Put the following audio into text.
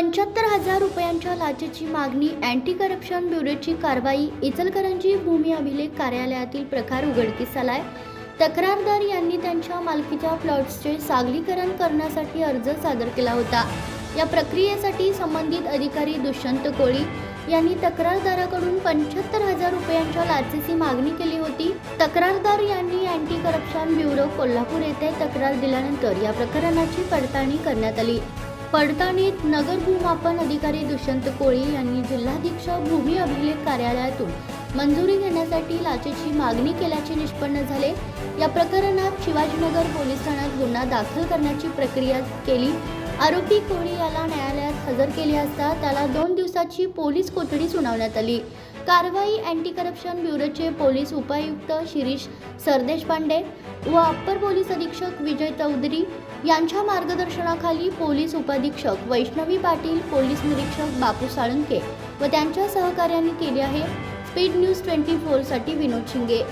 पंच्याहत्तर हजार रुपयांच्या लाचेची मागणी अँटी करप्शन ब्युरोची कारवाई इचलकरंजी भूमी अभिलेख कार्यालयातील प्रकार उघडकीस आलाय तक्रारदार यांनी त्यांच्या मालकीच्या प्लॉट्सचे सागलीकरण करण्यासाठी अर्ज सादर केला होता. या प्रक्रियेसाठी संबंधित अधिकारी दुष्यंत कोळी यांनी तक्रारदाराकडून पंच्याहत्तर हजार रुपयांच्या लाचेची मागणी केली होती. तक्रारदार यांनी अँटी करप्शन ब्युरो कोल्हापूर येथे तक्रार दिल्यानंतर या प्रकरणाची पडताळणी करण्यात आली. पडताळणीत नगर भूमापन अधिकारी दुष्यंत कोळी यांनी जिल्हाधीक्षक भूमी अभिलेख कार्यालयातून मंजुरी घेण्यासाठी लाचेची मागणी केल्याचे निष्पन्न झाले. या प्रकरणात शिवाजीनगर पोलीस ठाण्यात गुन्हा दाखल करण्याची प्रक्रिया केली. आरोपी कोळी याला न्यायालयात हजर केले असता त्याला दोन दिवसाची पोलीस कोठडी सुनावण्यात आली. कारवाई अँटी करप्शन ब्युरोचे पोलीस उपायुक्त शिरीष सरदेशपांडे व अप्पर पोलीस अधीक्षक विजय चौधरी यांच्या मार्गदर्शनाखाली पोलीस उपाधीक्षक वैष्णवी पाटील पोलीस निरीक्षक बापू साळुंके व त्यांच्या सहकार्याने केले आहे स्पीड न्यूज ट्वेंटी फोरसाठी विनोद शिंगे.